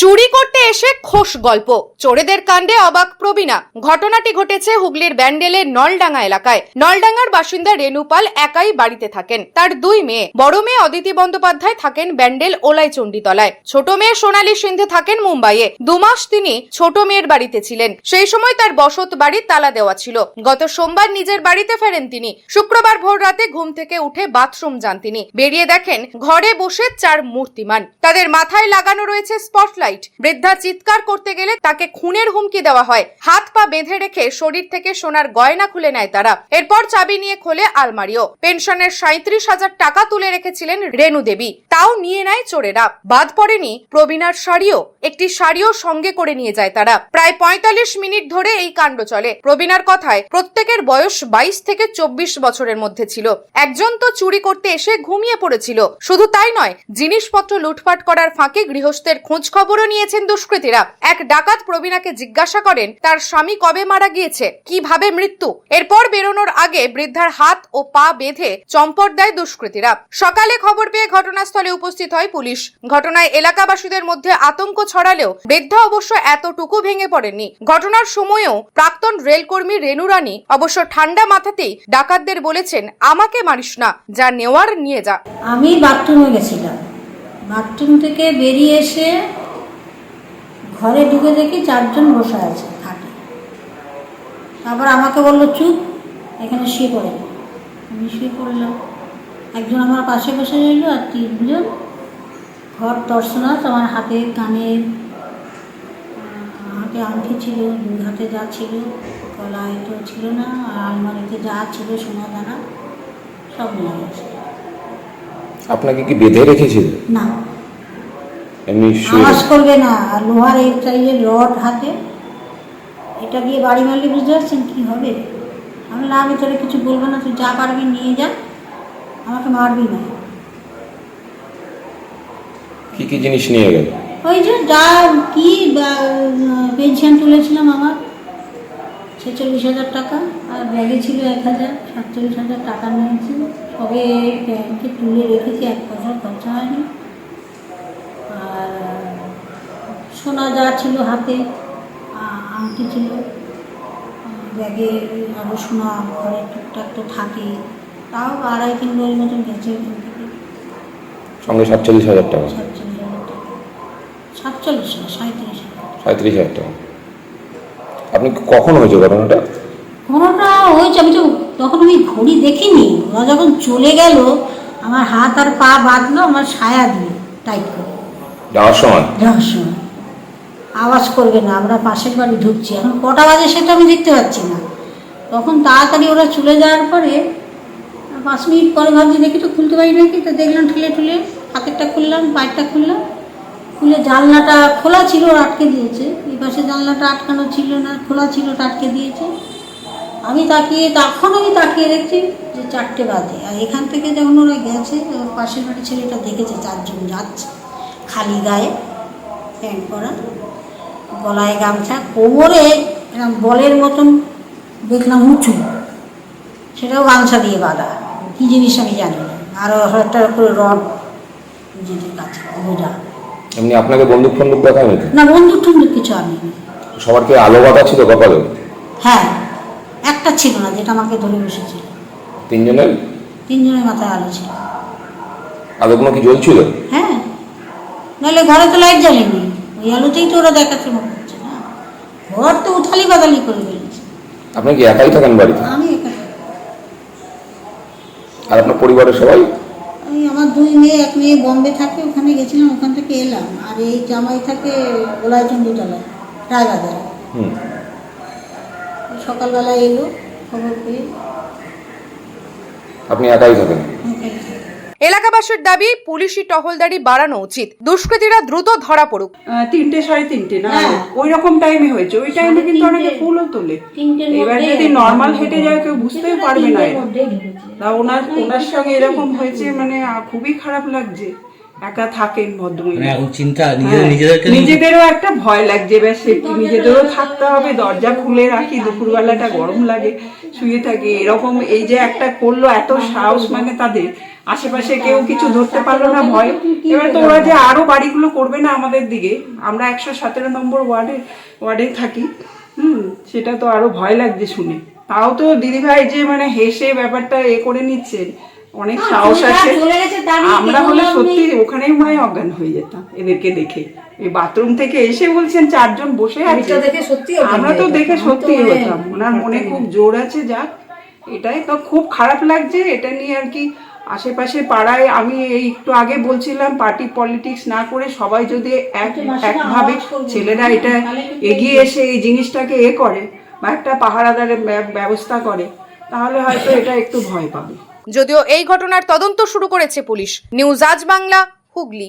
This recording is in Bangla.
চুরি করতে এসে খোশ গল্প। চোরেদের কাণ্ডে অবাক প্রবীণা। ঘটনাটি ঘটেছে হুগলির ব্যান্ডেলের নলডাঙ্গা এলাকায়। নলডাঙ্গার বাসিন্দা রেনুপাল একাই বাড়িতে থাকেন। তার দুই মেয়ে, বড় মেয়ে অদিতি বন্দ্যোপাধ্যায় থাকেন ব্যান্ডেল ওলাই চণ্ডীতলায় ছোট মেয়ে সোনালী সিন্ধে থাকেন মুম্বাইয়ে। দুমাস তিনি ছোট মেয়ের বাড়িতে ছিলেন। সেই সময় তার বসত বাড়ির তালা দেওয়া ছিল। গত সোমবার নিজের বাড়িতে ফেরেন তিনি। শুক্রবার ভোর রাতে ঘুম থেকে উঠে বাথরুম যান তিনি। বেরিয়ে দেখেন ঘরে বসে চার মূর্তিমান। তাদের মাথায় লাগানো রয়েছে স্পটলাইট। বৃদ্ধা চিৎকার করতে গেলে তাকে খুনের হুমকি দেওয়া হয়। হাত পা বেঁধে রেখে শরীর থেকে সোনার গয়না খুলে নেয় তারা। এরপর চাবি নিয়ে খোলে আলমারিও। পেনশনের সাঁত্রিশ হাজার টাকা তুলে রেখেছিলেন রেণু দেবী। তাও নিয়ে নেয় চোরেরা। বাদ পড়েনি প্রবীণার শাড়িও। একটি শাড়িও সঙ্গে করে নিয়ে যায় তারা। প্রায় পঁয়তাল্লিশ মিনিট ধরে এই কাণ্ড চলে। প্রবীণার কথায় প্রত্যেকের বয়স বাইশ থেকে চব্বিশ বছরের মধ্যে ছিল। একজন তো চুরি করতে এসে ঘুমিয়ে পড়েছিল। শুধু তাই নয়, জিনিসপত্র লুটপাট করার ফাঁকে গৃহস্থের খোঁজ খবরও নিয়েছেন দুষ্কৃতীরা। এক ডাকাত প্রবীণাকে জিজ্ঞাসা করেন, তার স্বামী কবে মারা গিয়েছে? কীভাবে মৃত্যু? এরপর বেরোনোর আগে বৃদ্ধার হাত ও পা বেঁধে চম্পট দেয় দুষ্কৃতীরা। সকালে খবর পেয়ে ঘটনাস্থলে উপস্থিত হয় পুলিশ। ঘটনায় এলাকাবাসীদের মধ্যে আতঙ্ক ছড়ালেও বৃদ্ধা অবশ্য এতটুকু ভেঙে পড়েননি। ঘটনার সময়ও প্রাক্তন রেলকর্মী রেনু রানী অবশ্য ঠান্ডা মাথাতেই ডাকাতদের বলেছেন, আমাকে মারিস না, যা নেওয়ার নিয়ে যা। আমি বাথরুমে গেছিলাম। বাথরুম থেকে বেরিয়ে এসে ঘরে ঢুকে দেখি চারজন বসে আছে খাটে তারপর আমাকে বলল চুপ এখানে শুয়ে পড়ে। আমি শুয়ে পড়লাম। একজন আমার পাশে বসে রইল আর তিনজন ঘর দর্শনাথ আমার হাতে কানের আহ, হাতে আংটি ছিল দুই হাতে যা ছিল গলায় তো ছিল না আর আলমারিতে যা ছিল সোনা দানা সব নিয়ে গেছে আপনাকে কি বেঁধে রেখেছিল? না। এমনি আওয়াজ করবে না আর লোহার এই সাইজের রড হাতে। এটা দিয়ে বাড়ি মারলে বুঝতে পারছেন কী হবে? আমি না আমি তোরে কিছু বলব না তুই যা পারবি নিয়ে যা আমাকে মারবি না। কি কি জিনিস নিয়ে গেল? ওই যে যা কি পেনশন তুলেছিলাম আমার ছেচল্লিশ হাজার টাকা আর ব্যাগে ছিল এক হাজার সাতচল্লিশ হাজার টাকা নিয়েছি সবে ব্যাংকে তুলে রেখেছি এক পয়সা খরচা হয়নি। সোনা যা ছিল হাতে আংটি ছিল ব্যাগে আরও সোনা ঘরে টুকটাক তো থাকে তাও আড়াই তিন বই মতন গেছে সঙ্গে সাতচল্লিশ হাজার টাকা। সাতচল্লিশ না সাঁত্রিশ হাজার। সাঁত্রিশ হাজার টাকা। আপনি কখন হয়েছে ঘটনাটা? ঘটনাটা হয়েছে আমি তো তখন আমি ঘড়ি দেখিনি। ওরা যখন চলে গেল আমার হাত আর পা বাঁধলো আমার ছায়া দিয়ে টাইট করে। যাওয়ার সময়? যাওয়ার সময়। আওয়াজ করবে না, আমরা পাশের বাড়ি ঢুকছি। এখন কটা বাজে সেটা আমি দেখতে পাচ্ছি না। তখন তাড়াতাড়ি ওরা চলে যাওয়ার পরে, পাঁচ মিনিট পরে ভাবছি, দেখি তো খুলতে পারি নাকি? তো দেখলাম ঠেলে ঠুলে হাতেরটা খুললাম, পায়েরটা খুললাম। খুলে জানলাটা খোলা ছিল, আটকে দিয়েছে। এই পাশে জানলাটা আটকানো ছিল না, খোলা ছিল ওটা আটকে দিয়েছে। আমি তাকিয়ে, তখন আমি তাকিয়ে দেখছি যে চারটে বাজে। আর এখান থেকে যখন ওরা গেছে ওর পাশের বাড়ির ছেলেটা দেখেছে, চারজন যাচ্ছে, খালি গায়ে, প্যান্ট পরা। গলায় গামছা কোমরে এরকম বলের মতন দেখলাম উঁচু। সেটাও গামছা দিয়ে বাঁধা। কী জিনিস আমি জানি না। আরও একটা করে রড নিজেদের কাছে বোঝা এমনি আপনাকে বন্দুক ফন্দুক দেখা হয়েছে? না বন্দুক টন্দুক কিছু আনিনি সবার কি আলো বাতা ছিল কপালে? হ্যাঁ একটা ছিল না যেটা আমাকে ধরে বসেছিল। তিনজনের? তিনজনের মাথায় আলো ছিল। আলোগুলো কি জ্বলছিল? হ্যাঁ। নাহলে ঘরে তো লাইট জ্বালেনি। ওই আলোতেই তো ওরা দেখাচ্ছে মনে হচ্ছে না? ঘর তো উথালি বাদালি করে ফেলেছে। আপনি কি একাই থাকেন বাড়িতে? আমি একা আর আপনার পরিবারের সবাই? আমি আমার দুই মেয়ে এক মেয়ে বম্বে থাকে ওখানে গেছিলাম ওখান থেকে এলাম। আর এই জামাই থাকে গোলাইচন্ডিতলায় রায়বাজারে। হুম। সকালবেলা এলো খবর পেয়ে। আপনি একাই থাকেন। এলাকাবাসীর দাবি পুলিশি টহলদারি বাড়ানো উচিত। দুষ্কৃতীরা দ্রুত ধরা পড়ুক। তিনটে সাড়ে তিনটে না? হ্যাঁ। ওই রকম টাইমে হয়েছে। ওই টাইমে কিন্তু অনেকে ফুলও তোলে। এবার যদি নর্মাল হেঁটে যায় কেউ বুঝতেই পারবে না। তা ওনার ওনার সঙ্গে এরকম হয়েছে মানে খুবই খারাপ লাগছে। একা থাকেন মানে ভদ্রমহিলা চিন্তা নিজেদের হ্যাঁ, নিজেদেরও একটা ভয় লাগছে। এবার সেফটি নিজেদেরও থাকতে হবে দরজা খুলে রাখি দুপুরবেলাটা গরম লাগে শুয়ে থাকে। এরকম এই যে একটা করল এত সাহস মানে তাদের। আশেপাশে কেউ কিছু ধরতে পারল না ভয়। এবার তো ওরা যে আরও বাড়িগুলো করবে না আমাদের দিকে আমরা একশো সতেরো নম্বর ওয়ার্ডে ওয়ার্ডে থাকি হুম সেটা তো আরও ভয় লাগছে শুনে। তাও তো দিদিভাই যে মানে হেসে ব্যাপারটা এ করে নিচ্ছেন অনেক সাহস আছে। আমরা হলে সত্যি ওখানেই মনে হয় অজ্ঞান হয়ে যেতাম এদেরকে দেখে। এই বাথরুম থেকে এসে বলছেন চারজন বসে আছে। আমরা তো দেখে সত্যি মানে- হতাম। ওনার মনে খুব জোর আছে যাক এটাই তো খুব খারাপ লাগছে এটা নিয়ে আর কি আশেপাশে পাড়ায় আমি এই একটু আগে বলছিলাম পার্টি পলিটিক্স না করে সবাই যদি এক একভাবে ছেলেরা এটা এগিয়ে এসে এই জিনিসটাকে এ করে বা একটা পাহারাদারের ব্যবস্থা করে তাহলে হয়তো এটা একটু ভয় পাবে। যদিও এই ঘটনার তদন্ত শুরু করেছে পুলিশ। নিউজ আজ বাংলা হুগলি।